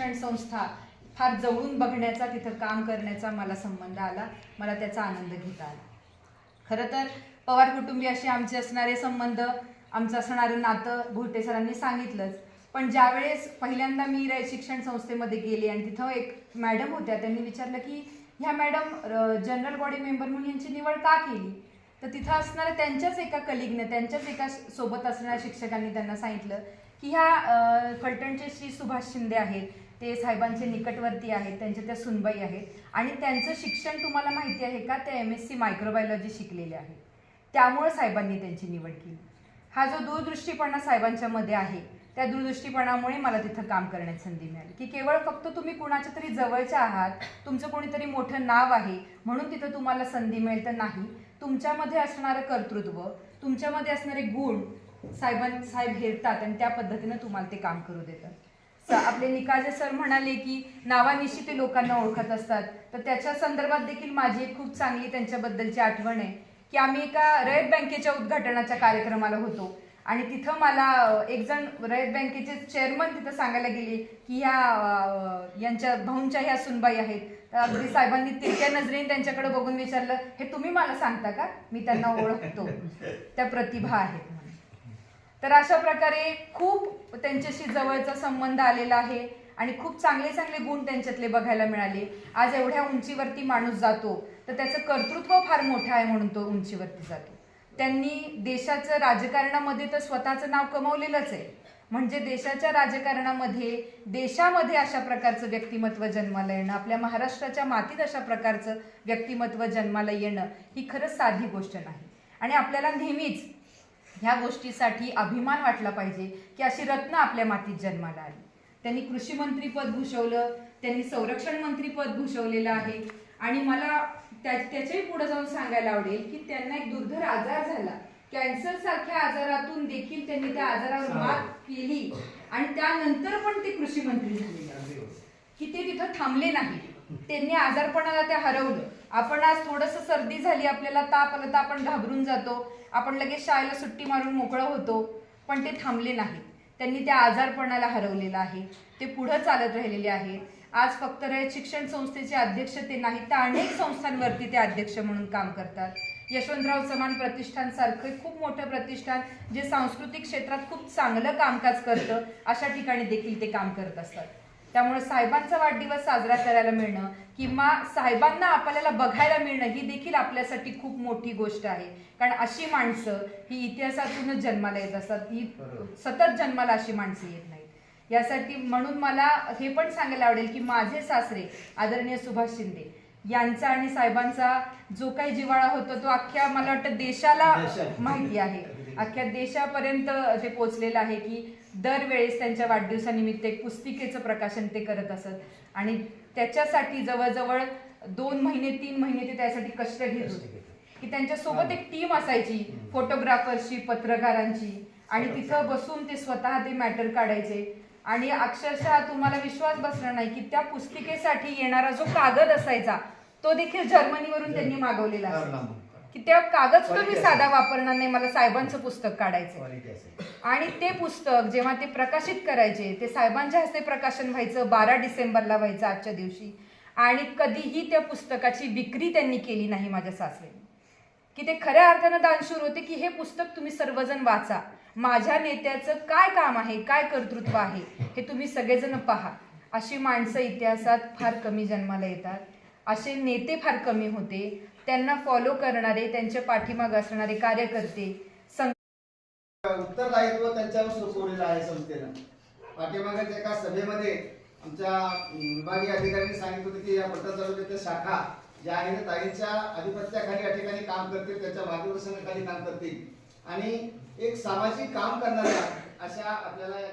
शिक्षण संस्था फार जवळून बघण्याचा तिथं काम करण्याचा मला संबंध आला. मला त्याचा आनंद घेता आला. खरं तर पवार कुटुंबियाशी आमचे असणारे संबंध आमचं असणारं नातं भोटे सरांनी सांगितलंच. पण ज्यावेळेस पहिल्यांदा मी रयत शिक्षण संस्थेमध्ये गेले आणि तिथं एक मॅडम होत्या त्यांनी विचारलं की ह्या मॅडम जनरल बॉडी मेंबर म्हणून यांची निवड का केली? तर तिथं असणाऱ्या त्यांच्याच एका कलिगनं त्यांच्याच एका सोबत असणाऱ्या शिक्षकांनी त्यांना सांगितलं की ह्या फलटणचे श्री सुभाष शिंदे आहेत. ते साहेबांचे निकटवर्ती आहेत त्यांच्या त्या सुनबाई आहेत. आणि त्यांचं शिक्षण तुम्हाला माहिती आहे का? ते एम एस सी मायक्रोबायोलॉजी शिकलेले आहेत. त्यामुळे साहेबांनी त्यांची निवड केली. हा जो दूरदृष्टीपणा साहेबांच्या मध्ये आहे त्या दूरदृष्टीपणामुळे मला तिथं काम करण्याची संधी मिळाली. की केवळ फक्त तुम्ही कुणाच्या तरी जवळच्या आहात तुमचं कोणीतरी मोठं नाव आहे म्हणून तिथं तुम्हाला संधी मिळेल तर नाही. तुमच्यामध्ये असणारं कर्तृत्व तुमच्यामध्ये असणारे गुण साहेबां साहेब हेरतात आणि त्या पद्धतीनं तुम्हाला ते काम करू देतात. आपले निकाजे सर म्हणाले की नावानिशी ते लोकांना ओळखत असतात. तर त्याच्या संदर्भात देखील माझी एक खूप चांगली त्यांच्याबद्दलची आठवण आहे की आम्ही एका रयत बँकेच्या उद्घाटनाच्या कार्यक्रमाला होतो. आणि तिथं मला एक जण रयत बँकेचे चेअरमन तिथं सांगायला गेले की ह्या यांच्या भाऊंच्या ह्या सुनबाई आहेत. तर अगदी साहेबांनी तिरक्या नजरेने त्यांच्याकडे बघून विचारलं हे तुम्ही मला सांगता का? मी त्यांना ओळखतो. त्या प्रतिभा आहेत. तर अशा प्रकारे खूप त्यांच्याशी जवळचा संबंध आलेला आहे आणि खूप चांगले चांगले गुण त्यांच्यातले बघायला मिळाले. आज एवढ्या उंचीवरती माणूस जातो तर त्याचं कर्तृत्व फार मोठं आहे म्हणून तो उंचीवरती जातो. त्यांनी देशाचं राजकारणामध्ये तर स्वतःचं नाव कमवलेलंच आहे. म्हणजे देशाच्या राजकारणामध्ये देशामध्ये अशा प्रकारचं व्यक्तिमत्व जन्माला येणं आपल्या महाराष्ट्राच्या मातीत अशा प्रकारचं व्यक्तिमत्व जन्माला येणं ही खरंच साधी गोष्ट नाही. आणि आपल्याला नेहमीच ह्या गोष्टीसाठी अभिमान वाटला पाहिजे की अशी रत्न आपल्या मातीत जन्माला आली. त्यांनी कृषी मंत्री पद भूषवलं त्यांनी संरक्षण मंत्री पद भूषवलेलं आहे. आणि मला त्या त्याच्याही पुढे जाऊन सांगायला आवडेल की त्यांना एक दुर्धर आजार झाला. कॅन्सर सारख्या आजारातून देखील त्यांनी त्या आजारावर मात केली. आणि त्यानंतर पण ते कृषी मंत्री झाले. की ते तिथं थांबले नाही. त्यांनी आजारपणाला ते हरवलं. आपण आज थोडस सर्दी झाली आपल्याला ताप आलं तर आपण घाबरून जातो. आपण लगेच शाळेला सुट्टी मारून मोकळं होतो. पण ते थांबले नाही त्यांनी त्या आजारपणाला हरवलेलं आहे. ते पुढं चालत राहिलेले आहे. आज फक्त रयत शिक्षण संस्थेचे अध्यक्ष ते नाही तर अनेक संस्थांवरती ते अध्यक्ष म्हणून काम करतात. यशवंतराव चव्हाण प्रतिष्ठानसारखं खूप मोठं प्रतिष्ठान जे सांस्कृतिक क्षेत्रात खूप चांगलं कामकाज करतं अशा ठिकाणी देखील ते काम करत असतात. त्यामुळे साहेबांचा वाढदिवस साजरा करायला मिळणं किंवा साहेबांना आपल्याला बघायला मिळणं ही देखील आपल्यासाठी खूप मोठी गोष्ट आहे. कारण अशी माणसं ही इतिहासातूनच जन्माला येत असतात. ही सतत जन्माला अशी माणसं येत नाहीत. यासाठी म्हणून मला हे पण सांगायला आवडेल की माझे सासरे आदरणीय सुभाष शिंदे यांचा आणि साहेबांचा जो काही जिव्हाळा होता तो अख्ख्या मला वाटतं देशाला देशाला. माहिती आहे. अख्ख्या देशापर्यंत ते पोचलेलं आहे की दरवेळेस त्यांच्या वाढदिवसानिमित्त एक पुस्तिकेचं प्रकाशन ते करत असत. आणि त्याच्यासाठी जवळजवळ दोन महिने तीन महिने ते त्यासाठी कष्ट घेत होते. की त्यांच्यासोबत एक टीम असायची फोटोग्राफर्सची पत्रकारांची. आणि तिथं बसून ते स्वतः ते मॅटर काढायचे. आणि अक्षरशः तुम्हाला विश्वास बसणार नाही की त्या पुस्तिकेसाठी येणारा जो कागद असायचा तो देखील जर्मनीवरून त्यांनी मागवलेला की त्या कागद मी साधा वापरणार नाही मला साहेबांचं पुस्तक काढायचं आणि ते पुस्तक जेव्हा ते प्रकाशित करायचे ते साहेबांच्या हस्ते प्रकाशन व्हायचं बारा डिसेंबरला व्हायचं आजच्या दिवशी. आणि कधीही त्या पुस्तकाची विक्री त्यांनी केली नाही माझ्या सासऱ्यांनी. की ते खऱ्या अर्थानं दानशूर होते की हे पुस्तक तुम्ही सर्वजण वाचा. माझ्या नेत्याचं काय काम आहे काय कर्तृत्व आहे हे तुम्ही सगळेजण पहा. अशी माणसं इतिहासात फार कमी जन्माला येतात. असे नेते फार कमी होते. त्यांना फॉलो करणारे त्यांच्या पाठीमाग असणारे कार्यकर्ते उत्तरदायित्व त्यांच्यावर सोपवलेलं आहे संस्थेनं पाठीमागच्या एका सभेमध्ये आमच्या विभागीय अधिकाऱ्यांनी सांगितलं होतं की या पट्टा तालुक्याच्या शाखा ज्या आहेत त्या ताईंच्या आधिपत्याखाली या ठिकाणी काम करतील त्याच्या मार्गदर्शनाखाली काम करतील. आणि एक सामाजिक काम करणाऱ्या अशा आपल्याला या